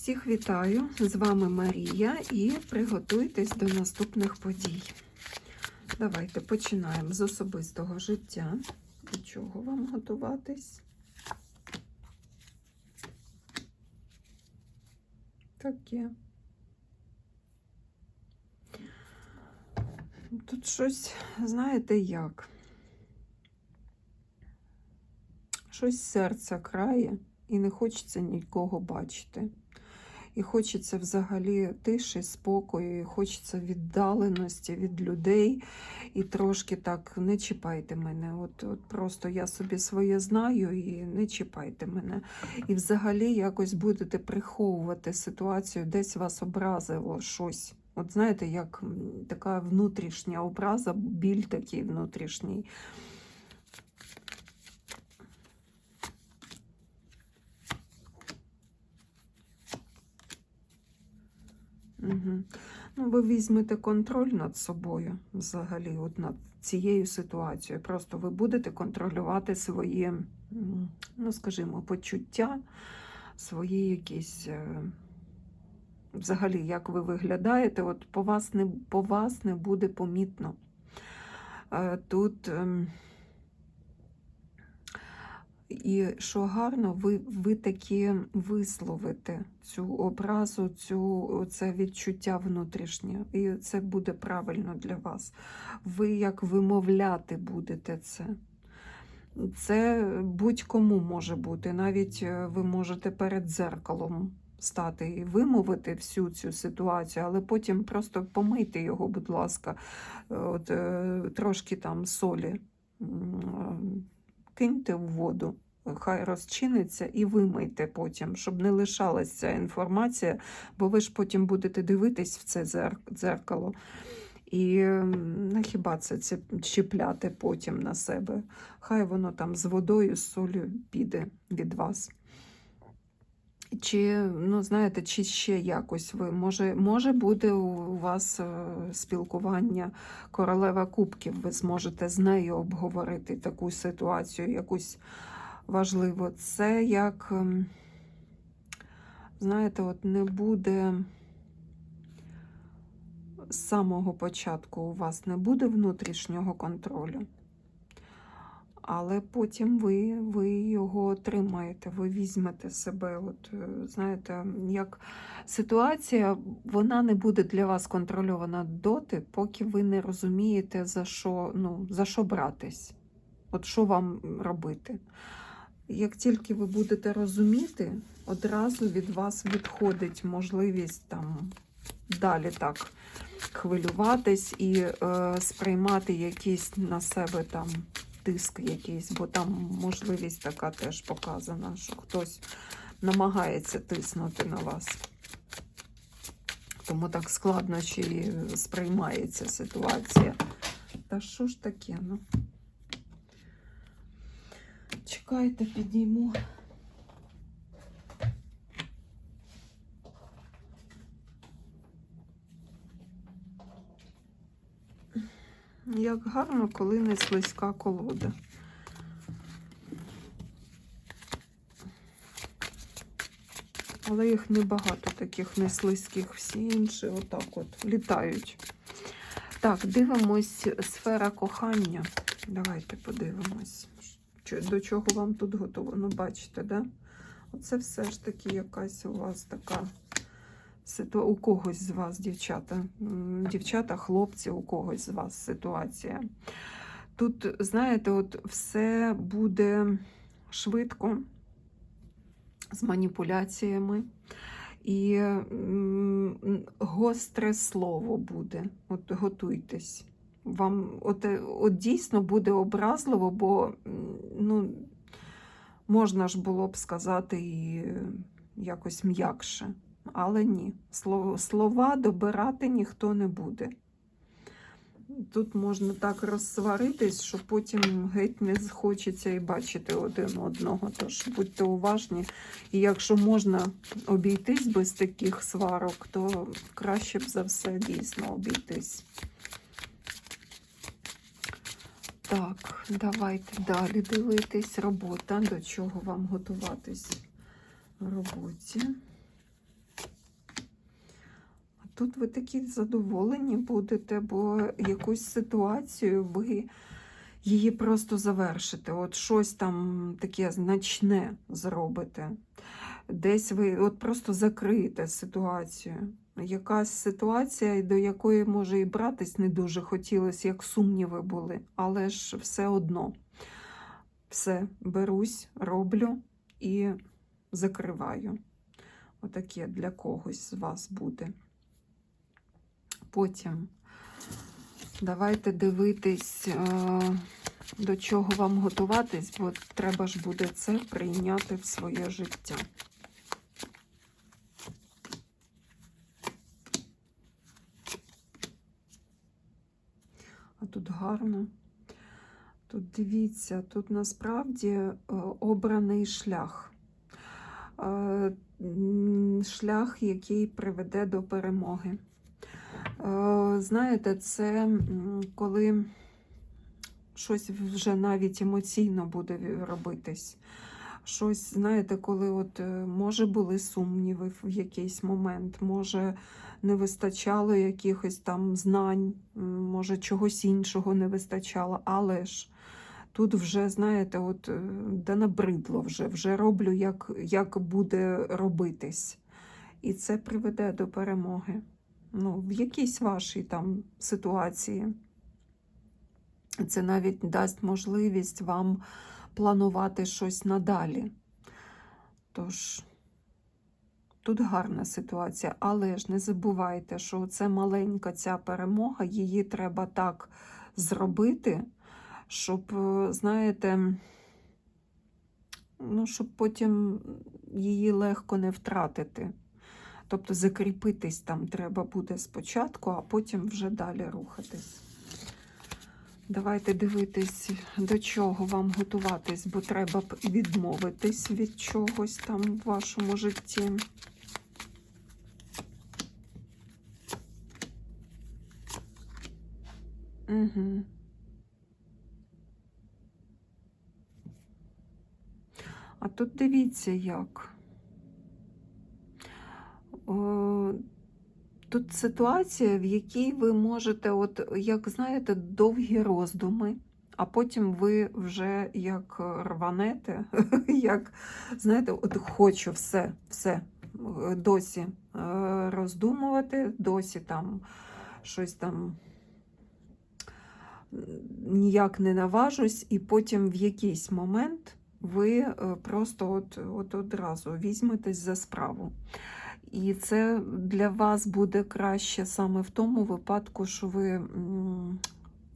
Всіх вітаю! З вами Марія і приготуйтесь до наступних подій. Давайте починаємо з особистого життя. До чого вам готуватись? Таке. Тут щось, знаєте як? Щось серце крає і не хочеться нікого бачити. І хочеться взагалі тиші, спокою, і хочеться віддаленості від людей. І трошки так не чіпайте мене. От, от просто я собі своє знаю і не чіпайте мене. І взагалі якось будете приховувати ситуацію, десь вас образило щось. От знаєте, як така внутрішня образа, біль такий внутрішній. Угу. Ну, ви візьмете контроль над собою взагалі, от над цією ситуацією. Просто ви будете контролювати свої, ну, скажімо, почуття, свої якісь. е, Взагалі, як ви виглядаєте, от по вас не, по вас не буде помітно. Е, Тут. І що гарно, ви, ви таки висловите цю образу, цю, це відчуття внутрішнє. І це буде правильно для вас. Ви як вимовляти будете це. Це будь-кому може бути. Навіть е, ви можете перед дзеркалом стати і вимовити всю цю ситуацію, але потім просто помийте його, будь ласка, от, е, трошки там солі. Киньте в воду, хай розчиниться і вимийте потім, щоб не лишалася ця інформація, бо ви ж потім будете дивитись в це дзеркало. І м, на хіба це, це чіпляти потім на себе? Хай воно там з водою, з солью піде від вас. Чи, ну, знаєте, чи ще якось ви, може, може буде у вас е, спілкування королева кубків, ви зможете з нею обговорити таку ситуацію, якусь важливу. Це як, ем, знаєте, от не буде з самого початку у вас не буде внутрішнього контролю. Але потім ви, ви отримаєте, ви візьмете себе. От, е, знаєте, як ситуація, вона не буде для вас контрольована доти, поки ви не розумієте, за що, ну, за що братись, от що вам робити. Як тільки ви будете розуміти, одразу від вас відходить можливість там далі так хвилюватись і е, сприймати якісь на себе там тиск якийсь, бо там можливість така теж показана, що хтось намагається тиснути на вас. Тому так складно чи сприймається ситуація. Та що ж таке, ну? Чекайте, підійму. Як гарно, коли не слизька колода. Але їх небагато таких не слизьких, всі інші отак от літають. Так, дивимось сфера кохання. Давайте подивимось, до чого вам тут готово. Ну, бачите, да? Оце все ж таки якась у вас така. У когось з вас, дівчата, дівчата, хлопці, у когось з вас ситуація. Тут, знаєте, от все буде швидко, з маніпуляціями. І гостре слово буде. От готуйтесь. Вам от, от дійсно буде образливо, бо ну, можна ж було б сказати і якось м'якше. Але ні, слова добирати ніхто не буде. Тут можна так розсваритись, що потім геть не захочеться і бачити один одного. Тож будьте уважні. І якщо можна обійтись без таких сварок, то краще б за все дійсно обійтись. Так, давайте далі дивитись. Робота. До чого вам готуватись в роботі? Тут ви такі задоволені будете, бо якусь ситуацію ви її просто завершите. От щось там таке значне зробите. Десь ви от просто закриєте ситуацію. Якась ситуація, до якої може і братись не дуже хотілося, як сумніви були, але ж все одно все берусь, роблю і закриваю. Отаке для когось з вас буде. Потім давайте дивитись, е, до чого вам готуватись, бо треба ж буде це прийняти в своє життя. А тут гарно. Тут дивіться, тут насправді е, обраний шлях. Е, Шлях, який приведе до перемоги. Е, Знаєте, це коли щось вже навіть емоційно буде робитись. Щось, знаєте, коли от е, може були сумніви в якийсь момент, може не вистачало якихось там знань, може чогось іншого не вистачало, але ж тут вже, знаєте, от е, да набридло вже, вже роблю, як, як буде робитись. І це приведе до перемоги. Ну, в якійсь вашій там ситуації. Це навіть дасть можливість вам планувати щось надалі. Тож, тут гарна ситуація, але ж не забувайте, що це маленька ця перемога, її треба так зробити, щоб, е, знаєте, ну, щоб потім її легко не втратити. Тобто закріпитись там треба буде спочатку, а потім вже далі рухатись. Давайте дивитись, до чого вам готуватись, бо треба відмовитись від чогось там в вашому житті. Угу. А тут дивіться як. О, Тут ситуація, в якій ви можете, от як знаєте, довгі роздуми, а потім ви вже як рванете, як знаєте, от хочу все, все е, досі е, роздумувати, досі там щось там ніяк не наважусь, і потім в якийсь момент ви е, просто от, от одразу візьметесь за справу. І це для вас буде краще саме в тому випадку, що ви,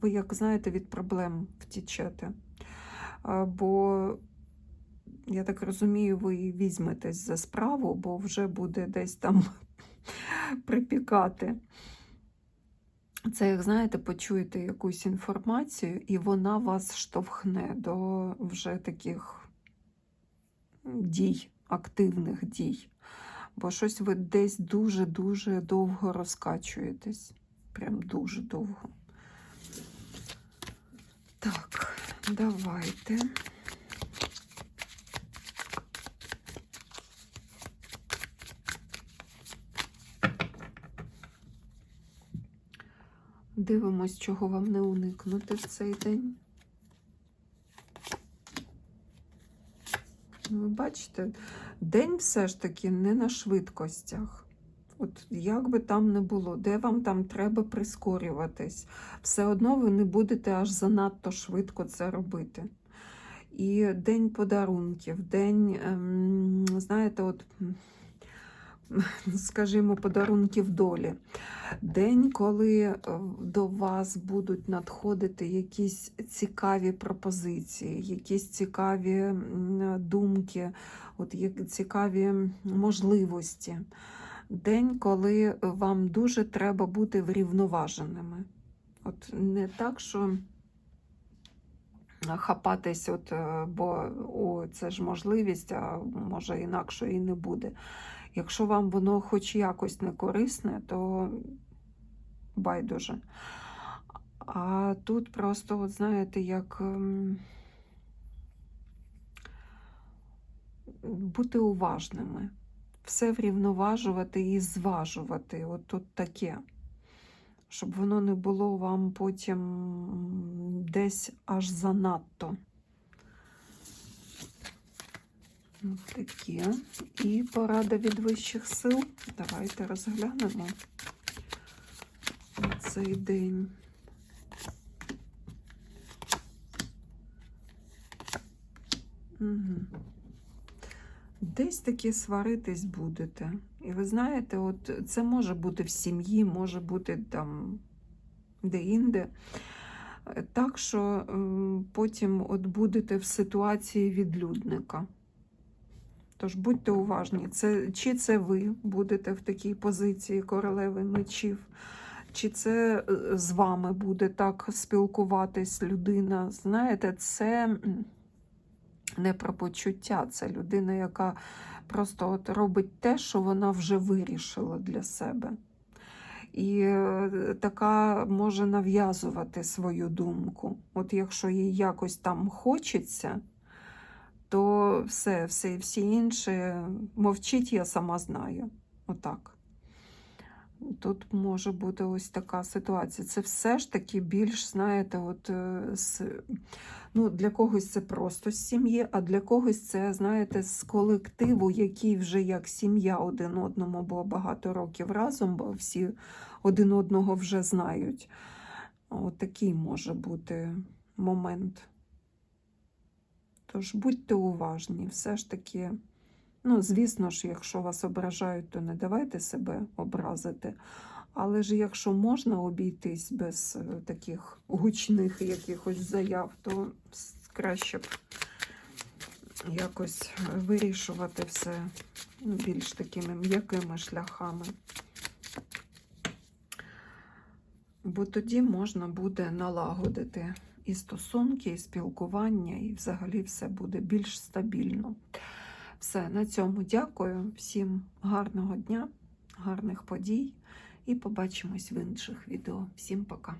ви як знаєте, від проблем втічете. Бо, я так розумію, ви візьметесь за справу, бо вже буде десь там припікати. Це, як знаєте, почуєте якусь інформацію, і вона вас штовхне до вже таких дій, активних дій. Бо щось ви десь дуже-дуже довго розкачуєтесь. Прям дуже довго. Так, давайте. Дивимось, чого вам не уникнути в цей день. Ви бачите, день все ж таки не на швидкостях. От як би там не було, де вам там треба прискорюватись, все одно ви не будете аж занадто швидко це робити. І день подарунків, день, ем, знаєте, от, скажімо, подарунків долі. День, коли е, до вас будуть надходити якісь цікаві пропозиції, якісь цікаві думки, от цікаві можливості. День, коли вам дуже треба бути врівноваженими. От не так, що хапатись, от, е, бо о, це ж можливість, а може інакше і не буде. Якщо вам воно хоч якось не корисне, то байдуже. А тут просто, от знаєте, як ем, бути уважними. все врівноважувати і зважувати. От тут таке. Щоб воно не було вам потім десь аж занадто. Ось таке. І порада від вищих сил. Давайте розглянемо цей день. Угу. Десь таки сваритись будете. І ви знаєте, от це може бути в сім'ї, може бути там де-інде. Е, Так що ем, потім от будете в ситуації відлюдника. Тож будьте уважні, це, чи це ви будете в такій позиції королеви мечів, чи це е, з вами буде так спілкуватись людина. Знаєте, це не про почуття, це людина, яка просто от робить те, що вона вже вирішила для себе. І е, така може нав'язувати свою думку. От якщо їй якось там хочеться, то все, все, всі інші мовчить, я сама знаю. Отак. Тут може бути ось така ситуація. Це все ж таки більш, знаєте, от е, з, ну, для когось це просто з сім'ї, а для когось це, знаєте, з колективу, який вже як сім'я один одному, бо багато років разом, бо всі один одного вже знають. От такий може бути момент. Тож будьте уважні, все ж таки, ну, звісно ж, якщо вас ображають, то не давайте себе образити. Але ж якщо можна обійтись без е, таких гучних якихось заяв, то краще б якось вирішувати все ну, більш такими м'якими шляхами. Бо тоді можна буде налагодити і стосунки, і спілкування, і взагалі все буде більш стабільно. Все, на цьому дякую. Всім гарного дня, гарних подій і побачимось в інших відео. Всім пока!